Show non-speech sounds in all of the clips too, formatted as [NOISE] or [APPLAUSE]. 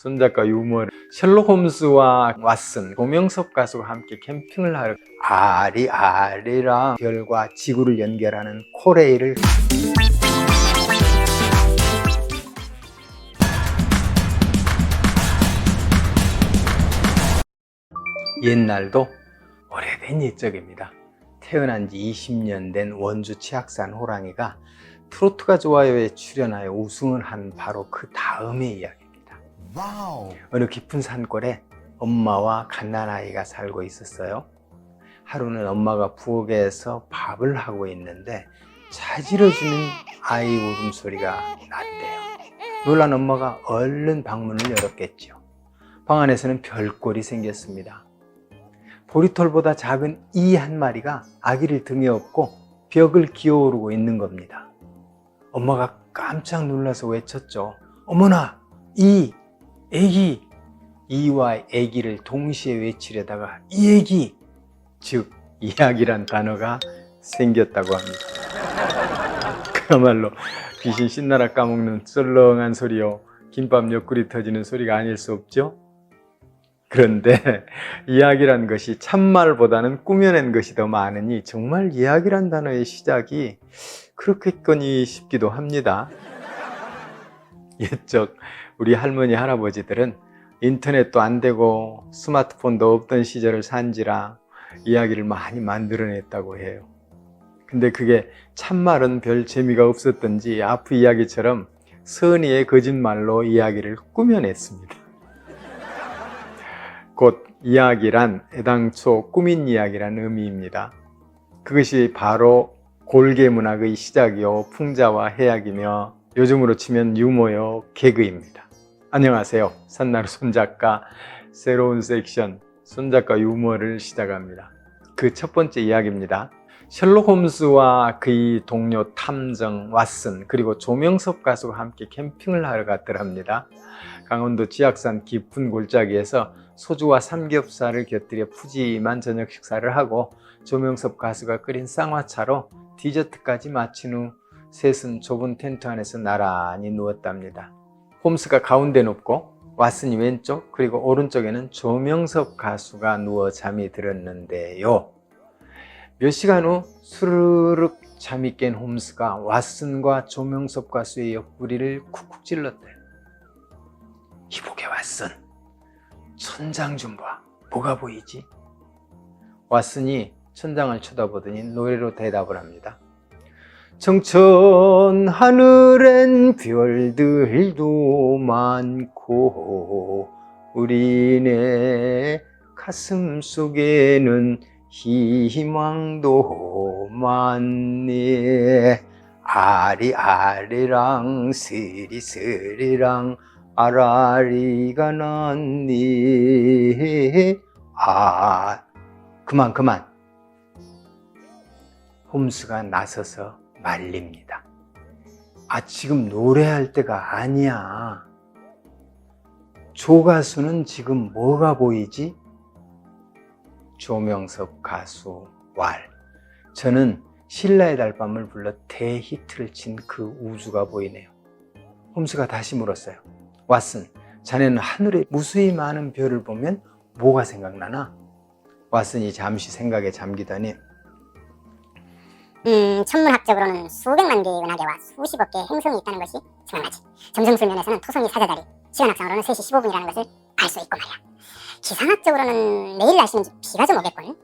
손작가 유머를 셜록 홈스와 왓슨, 고명섭 가수가 함께 캠핑을 하러 아리아리랑 별과 지구를 연결하는 코레일을 옛날도 오래된 옛적입니다. 태어난 지 20년 된 원주 치악산 호랑이가 트로트가 좋아요에 출연하여 우승을 한 바로 그 다음의. 와우. 어느 깊은 산골에 엄마와 갓난아이가 살고 있었어요. 하루는 엄마가 부엌에서 밥을 하고 있는데 자지러지는 아이 울음소리가 났대요. 놀란 엄마가 얼른 방문을 열었겠죠. 방 안에서는 별꼴이 생겼습니다. 보리털보다 작은 이 한 마리가 아기를 등에 업고 벽을 기어오르고 있는 겁니다. 엄마가 깜짝 놀라서 외쳤죠. 어머나, 이, 애기, 이와 애기를 동시에 외치려다가 이 애기, 즉 이야기란 단어가 생겼다고 합니다. [LAUGHS] 그야말로 귀신 신나라 까먹는 썰렁한 소리요. 김밥 옆구리 터지는 소리가 아닐 수 없죠? 그런데 [LAUGHS] 이야기란 것이 참말보다는 꾸며낸 것이 더 많으니 정말 이야기란 단어의 시작이 그렇겠거니 싶기도 합니다. 옛적 우리 할머니 할아버지들은 인터넷도 안 되고 스마트폰도 없던 시절을 산지라 이야기를 많이 만들어냈다고 해요. 근데 그게 참말은 별 재미가 없었던지 아프 이야기처럼 선의의 거짓말로 이야기를 꾸며냈습니다. 곧 이야기란 애당초 꾸민 이야기란 의미입니다. 그것이 바로 골계 문학의 시작이요 풍자와 해악이며 요즘으로 치면 유머요 개그입니다. 안녕하세요. 산나루 손작가 새로운 섹션 손작가 유머를 시작합니다. 그 첫 번째 이야기입니다. 셜록 홈스와 그의 동료 탐정 왓슨 그리고 조명섭 가수가 함께 캠핑을 하러 갔더랍니다. 강원도 지악산 깊은 골짜기에서 소주와 삼겹살을 곁들여 푸짐한 저녁 식사를 하고 조명섭 가수가 끓인 쌍화차로 디저트까지 마친 후 셋은 좁은 텐트 안에서 나란히 누웠답니다. 홈스가 가운데 눕고 왓슨이 왼쪽 그리고 오른쪽에는 조명섭 가수가 누워 잠이 들었는데요. 몇 시간 후 스르륵 잠이 깬 홈스가 왓슨과 조명섭 가수의 옆구리를 쿡쿡 찔렀대요. 이보게 왓슨, 천장 좀 봐. 뭐가 보이지? 왓슨이 천장을 쳐다보더니 노래로 대답을 합니다. 청천 하늘엔 별들도 많고 우리네 가슴 속에는 희망도 많네. 아리아리랑 스리스리랑 아라리가 났니 아 그만 그만. 홈스가 나서서 말립니다. 아 지금 노래할 때가 아니야. 조 가수는 지금 뭐가 보이지? 조명섭 가수 왈. 저는 신라의 달밤을 불러 대히트를 친 그 우주가 보이네요. 홈스가 다시 물었어요. 왓슨 자네는 하늘에 무수히 많은 별을 보면 뭐가 생각나나? 왓슨이 잠시 생각에 잠기더니 음, 천문학적으로는 수백만 개의 은하계와 수십억 개의 행성이 있다는 것이 생각나지. 점성술면에서는 토성이 사자자리, 시간학상으로는 3시 15분이라는 것을 알 수 있고 말이야. 기상학적으로는 내일 날씨는 비가 좀 오겠군.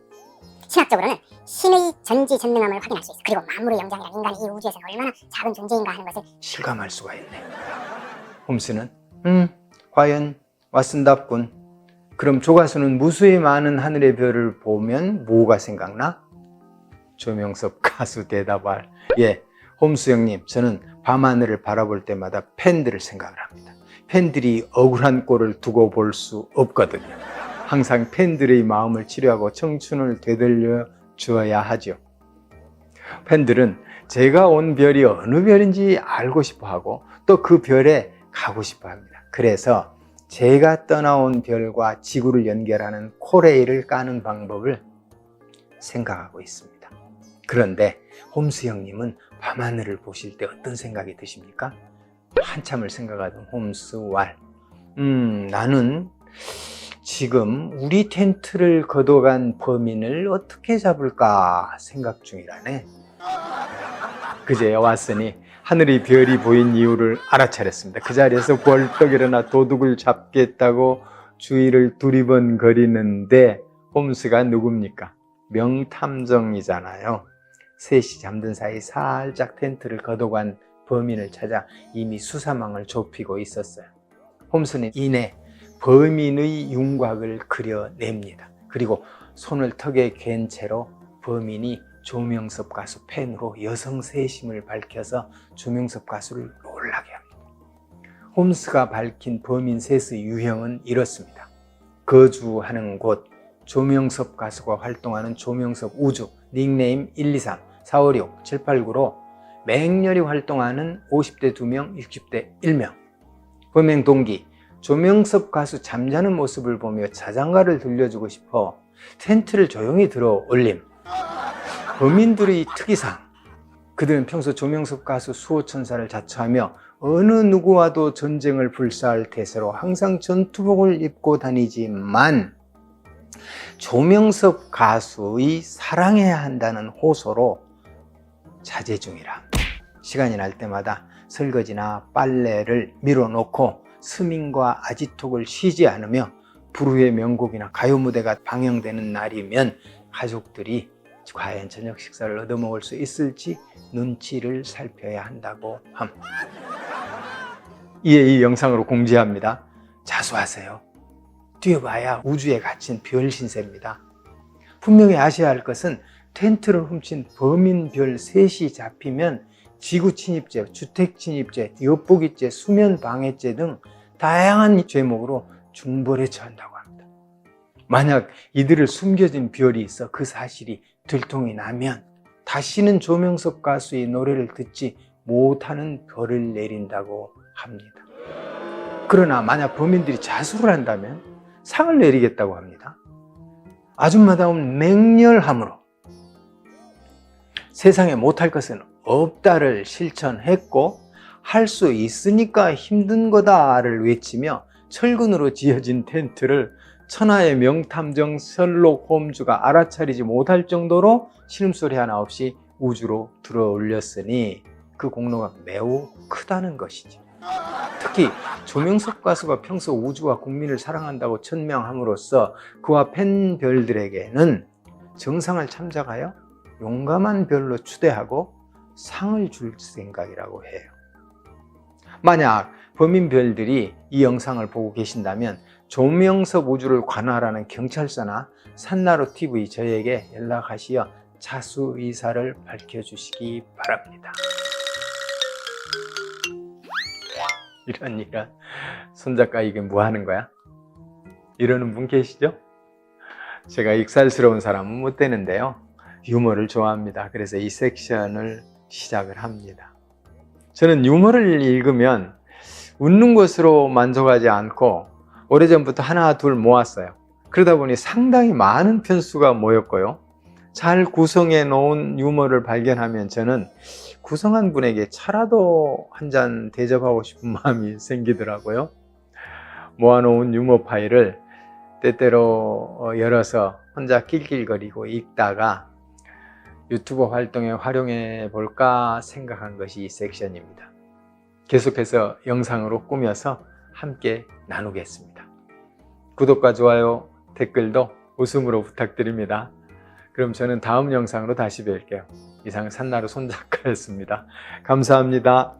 신학적으로는 신의 전지전능함을 확인할 수 있어. 그리고 만물의 영장이란 인간이 이 우주에서 얼마나 작은 존재인가 하는 것을 실감할 수가 있네. 홈스는 음, 과연 왓슨답군. 그럼 조가수는 무수히 많은 하늘의 별을 보면 뭐가 생각나? 조명섭 [LAUGHS] 가수 대답할 예, 홈스 형님, 저는 밤하늘을 바라볼 때마다 팬들을 생각을 합니다. 팬들이 억울한 꼴을 두고 볼 수 없거든요. 항상 팬들의 마음을 치료하고 청춘을 되돌려 주어야 하죠. 팬들은 제가 온 별이 어느 별인지 알고 싶어 하고 또 그 별에 가고 싶어 합니다. 그래서 제가 떠나온 별과 지구를 연결하는 코레일을 까는 방법을 생각하고 있습니다. 그런데 홈스 형님은 밤하늘을 보실 때 어떤 생각이 드십니까? 한참을 생각하던 홈스 왈 음, 나는 지금 우리 텐트를 걷어간 범인을 어떻게 잡을까 생각 중이라네. 그제 왔으니 하늘이 별이 보인 이유를 알아차렸습니다. 그 자리에서 벌떡 일어나 도둑을 잡겠다고 주위를 두리번거리는데 홈스가 누굽니까? 명탐정이잖아요. 셋이 잠든 사이 살짝 텐트를 걷어간 범인을 찾아 이미 수사망을 좁히고 있었어요. 홈스는 이내 범인의 윤곽을 그려냅니다. 그리고 손을 턱에 괸 채로 범인이 조명섭 가수 팬으로 여성 세심을 밝혀서 조명섭 가수를 놀라게 합니다. 홈스가 밝힌 범인 셋의 유형은 이렇습니다. 거주하는 곳, 조명섭 가수가 활동하는 조명섭 우주, 닉네임 123, 456, 789로 맹렬히 활동하는 50대 2명, 60대 1명. 범행 동기, 조명섭 가수 잠자는 모습을 보며 자장가를 들려주고 싶어 텐트를 조용히 들어 올림. 범인들의 특이사항. 그들은 평소 조명섭 가수 수호천사를 자처하며 어느 누구와도 전쟁을 불사할 태세로 항상 전투복을 입고 다니지만 조명섭 가수의 사랑해야 한다는 호소로 자제 중이라. 시간이 날 때마다 설거지나 빨래를 밀어놓고 스밍과 아지톡을 쉬지 않으며 불후의 명곡이나 가요 무대가 방영되는 날이면 가족들이 과연 저녁 식사를 얻어먹을 수 있을지 눈치를 살펴야 한다고 함. 이에 이 영상으로 공지합니다. 자수하세요. 뛰어봐야 우주에 갇힌 별 신세입니다. 분명히 아셔야 할 것은 텐트를 훔친 범인 별 셋이 잡히면 지구 침입죄, 주택 침입죄, 엿보기죄, 수면 방해죄 등 다양한 죄목으로 중벌에 처한다고 합니다. 만약 이들을 숨겨진 별이 있어 그 사실이 들통이 나면 다시는 조명섭 가수의 노래를 듣지 못하는 벌을 내린다고 합니다. 그러나 만약 범인들이 자수를 한다면 상을 내리겠다고 합니다. 아줌마다운 맹렬함으로 세상에 못할 것은 없다를 실천했고 할 수 있으니까 힘든 거다를 외치며 철근으로 지어진 텐트를 천하의 명탐정 셜록 홈즈가 알아차리지 못할 정도로 신음소리 하나 없이 우주로 들어 올렸으니 그 공로가 매우 크다는 것이죠. 특히 조명석 가수가 평소 우주와 국민을 사랑한다고 천명함으로써 그와 팬별들에게는 정상을 참작하여 용감한 별로 추대하고 상을 줄 생각이라고 해요. 만약 범인별들이 이 영상을 보고 계신다면 조명섭 우주를 관할하는 경찰서나 산나로 TV 저에게 연락하시어 자수 의사를 밝혀주시기 바랍니다. 이런 이런 손작가 이게 뭐 하는 거야? 이러는 분 계시죠? 제가 익살스러운 사람은 못 되는데요. 유머를 좋아합니다. 그래서 이 섹션을 시작을 합니다. 저는 유머를 읽으면 웃는 것으로 만족하지 않고 오래전부터 하나 둘 모았어요. 그러다 보니 상당히 많은 편수가 모였고요. 잘 구성해 놓은 유머를 발견하면 저는 구성한 분에게 차라도 한 잔 대접하고 싶은 [LAUGHS] 마음이 생기더라고요. 모아놓은 유머 파일을 때때로 어, 열어서 혼자 낄낄거리고 읽다가 유튜브 활동에 활용해 볼까 생각한 것이 이 섹션입니다. 계속해서 영상으로 꾸며서 함께 나누겠습니다. 구독과 좋아요, 댓글도 웃음으로 부탁드립니다. 그럼 저는 다음 영상으로 다시 뵐게요. 이상 산나루 손작가였습니다. 감사합니다.